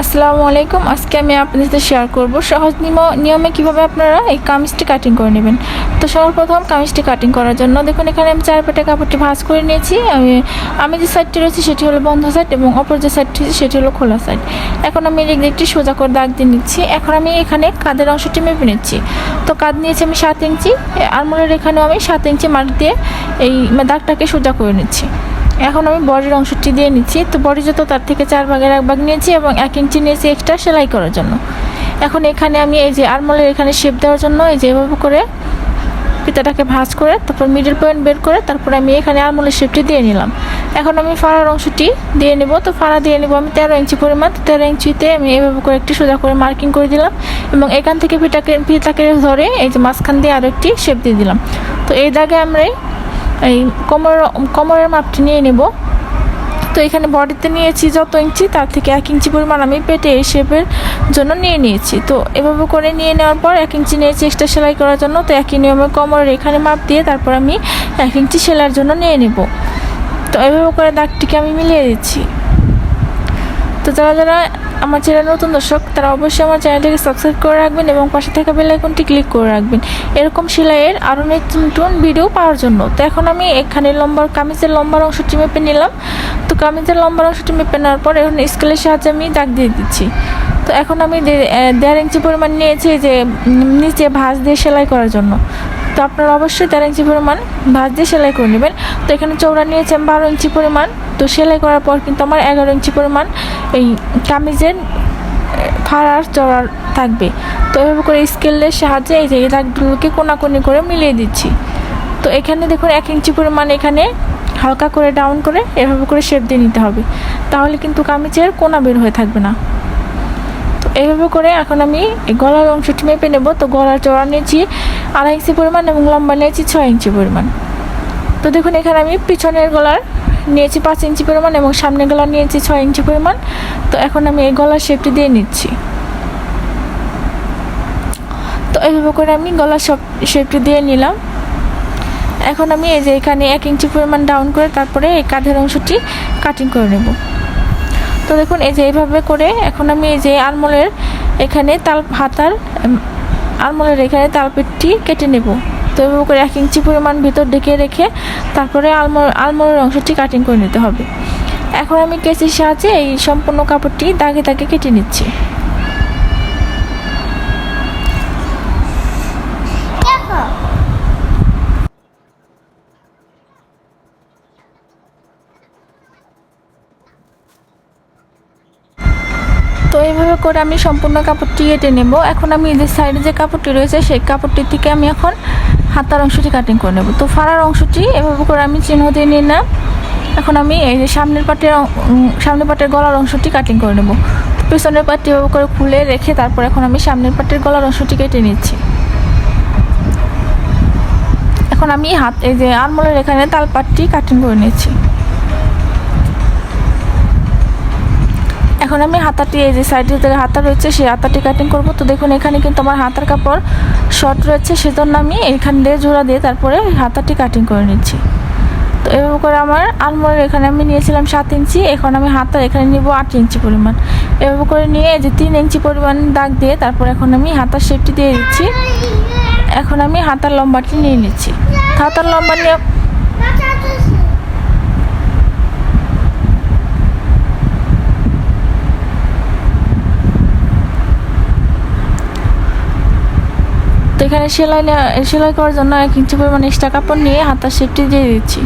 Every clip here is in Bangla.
আসসালামু আলাইকুম। আজকে আমি আপনাদের সাথে শেয়ার করব সহজ নিয়ম- কীভাবে আপনারা এই কামিজটি কাটিং করে নেবেন। তো সর্বপ্রথম কামিজটি কাটিং করার জন্য দেখুন, এখানে আমি চার পেটে কাপড়টি ভাঁজ করে নিয়েছি। আমি আমি যে সাইডটি রয়েছে সেটি হলো বন্ধ সাইড এবং অপর যে সাইডটি সেটি হলো খোলা সাইড এখন আমি এই দিকটি সোজা করে দাগ দিয়ে নিচ্ছি। এখন আমি এখানে কাদের অংশটি মেপে নিচ্ছি। তো কাঁধ নিয়েছি আমি সাত ইঞ্চি। আরমোলের এখানেও আমি সাত ইঞ্চি মার্ক দিয়ে এই দাগটাকে সোজা করে নিচ্ছি। এখন আমি বডির অংশটি দিয়ে নিচ্ছি। তো বডি যত তার থেকে চার ভাগের এক ভাগ নিয়েছি এবং এক ইঞ্চি নিয়েছি এক্সট্রা সেলাই করার জন্য। এখন এখানে আমি এই যে আরমলের এখানে শেপ দেওয়ার জন্য এই যে এভাবে করে পিতাটাকে ভাঁজ করে, তারপর মিডল পয়েন্ট বের করে, তারপর আমি এখানে আরমলের শেপটি দিয়ে নিলাম। এখন আমি ফাড়ার অংশটি দিয়ে নেব। তো ফাড়া দিয়ে নেব আমি তেরো ইঞ্চি পরিমাণ। তো তেরো ইঞ্চিতে আমি এভাবে করে একটি সোজা করে মার্কিং করে দিলাম এবং এখান থেকে পিটাকে পিতাকে ধরে এই যে মাঝখান দিয়ে আরও একটি শেপ দিয়ে দিলাম। তো এই দাগে আমরা এই কোমর, কোমরের মাপটি নিয়ে নেব। তো এখানে বডিতে নিয়েছি যত ইঞ্চি, তার থেকে এক ইঞ্চি পরিমাণ আমি পেটে এই শেপের জন্য নিয়ে নিয়েছি। তো এভাবে করে নিয়ে নেওয়ার পর এক ইঞ্চি নিয়েছি এক্সট্রা সেলাই করার জন্য, তো একই নিয়মে কোমরের এখানে মাপ দিয়ে তারপর আমি এক ইঞ্চি সেলাইয়ের জন্য নিয়ে নেব। তো এভাবে করে দাগটিকে আমি মিলিয়ে দিচ্ছি। তো যারা যারা আমার চ্যানেল নতুন দর্শক, তারা অবশ্যই আমার চ্যানেলটিকে সাবস্ক্রাইব করে রাখবেন এবং পাশে থাকা বেল আইকনটি ক্লিক করে রাখবেন। এরকম সেলাইয়ের আরও নতুন নতুন ভিডিও পাওয়ার জন্য। তো এখন আমি এখানে লম্বার, কামিজের লম্বার অংশটি মেপে নিলাম। তো কামিজের লম্বার অংশটি মেপে নেওয়ার পর এখন স্কেলের সাহায্যে আমি দাগ দিয়ে দিচ্ছি। তো এখন আমি দেড় ইঞ্চি পরিমাণ নিয়েছি যে নিচে ভাঁজ দিয়ে সেলাই করার জন্য। তো আপনারা অবশ্যই তেরো ইঞ্চি পরিমাণ ভাঁজ দিয়ে সেলাই করে নেবেন। তো এখানে চৌড়া নিয়েছি আমি বারো ইঞ্চি পরিমাণ। তো সেলাই করার পর কিন্তু আমার এগারো ইঞ্চি পরিমাণ এই কামিজের ফাড়ার চড়ার থাকবে। তো এভাবে করে স্কেলের সাহায্যে এই যে দাগগুলোকে কোনাকুনি করে মিলিয়ে দিচ্ছি। তো এখানে দেখুন এক ইঞ্চি পরিমাণ এখানে হালকা করে ডাউন করে এভাবে করে শেপ দিয়ে নিতে হবে। তাহলে কিন্তু কামিজের কোনা বের হয়ে থাকবে না। তো এইভাবে করে এখন আমি গলার অংশটি মেপে নেব। তো গলার চড়া নিয়েছি আড়াই ইঞ্চি পরিমাণ এবং লম্বা নিয়েছি ছয় ইঞ্চি পরিমাণ। তো দেখুন, এখানে আমি পিছনের গলার নিয়েছি পাঁচ ইঞ্চি পরিমাণ এবং সামনের গলা নিয়েছি ছয় ইঞ্চি পরিমাণ। তো এখন আমি এই গলার শেপটি দিয়ে নিচ্ছি। তো এইভাবে করে আমি গলার শেপটি দিয়ে নিলাম। এখন আমি এই যে এখানে এক ইঞ্চি পরিমাণ ডাউন করে তারপরে এই কাঁধের অংশটি কাটিং করে নেব। তো দেখুন, এই যে এইভাবে করে এখন আমি এই যে আলমোলের এখানে তাল হাতার উম, আলমোলের এখানে তালপেটটি কেটে নেব। তো এভাবে করে এক ইঞ্চি পরিমাণ ভিতর ঢেকে রেখে তারপরে আলমোর আলমোরের অংশটি কাটিং করে নিতে হবে। এখন আমি কেচির সাহায্যে এই সম্পূর্ণ কাপড়টি দাগে দাগে কেটে নিচ্ছি। তো এইভাবে করে আমি সম্পূর্ণ কাপড়টি কেটে নেব। এখন আমি এই যে সাইডে যে কাপড়টি রয়েছে, সেই কাপড়টি থেকে আমি এখন হাতার অংশটি কাটিং করে নেব। তো ফাড়ার অংশটি এভাবে করে আমি চিহ্ন দিয়ে নিলাম। এখন আমি এই যে সামনের পাটের সামনের পাটের গলার অংশটি কাটিং করে নেব। পিছনের পাটটি এভাবে করে খুলে রেখে তারপর এখন আমি সামনের পাটের গলার অংশটি কেটে নিচ্ছি। এখন আমি হাত, এই যে আলমোলের এখানে তালপাটটি কাটিং করে নিচ্ছি। এখন আমি হাতাটি এই যে সাইডের যে হাতা রয়েছে, সেই হাতাটি কাটিং করব। তো দেখুন, এখানে কিন্তু আমার হাতার কাপড় শর্ট রয়েছে, সেজন্য আমি এখান দিয়ে জোড়া দিয়ে তারপরে হাতাটি কাটিং করে নিচ্ছি। তো এভাবে করে আমার আলমোড়ের এখানে আমি নিয়েছিলাম সাত ইঞ্চি, এখন আমি হাতার এখানে নিব আট ইঞ্চি পরিমাণ। এভাবে করে নিয়ে এই যে তিন ইঞ্চি পরিমাণ দাগ দিয়ে তারপর এখন আমি হাতার শেপটি দিয়ে দিচ্ছি। এখন আমি হাতার লম্বাটি নিয়ে নিচ্ছি। হাতার লম্বা নিয়ে তো এখানে সেলাই সেলাই করার জন্য এক ইঞ্চি পরিমাণ এক্সট্রা কাপড় নিয়ে হাতার শেপটি দিয়ে দিচ্ছি।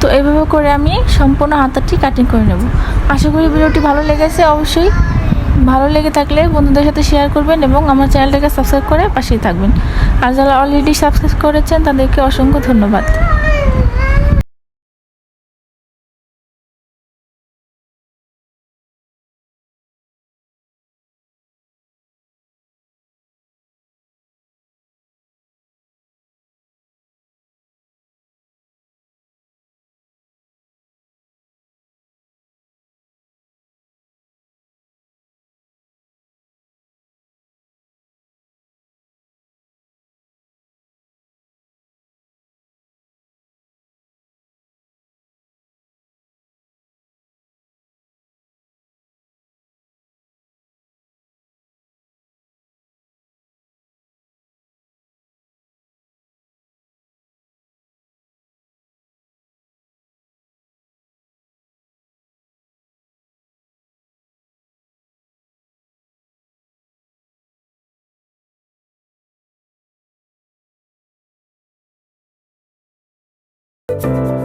তো এইভাবে করে আমি সম্পূর্ণ হাতারটি কাটিং করে নেব। আশা করি ভিডিওটি ভালো লেগেছে, অবশ্যই ভালো লেগে থাকলে বন্ধুদের সাথে শেয়ার করবেন এবং আমার চ্যানেলটাকে সাবস্ক্রাইব করে পাশেই থাকবেন। আর যারা অলরেডি সাবস্ক্রাইব করেছেন, তাদেরকে অসংখ্য ধন্যবাদ। Música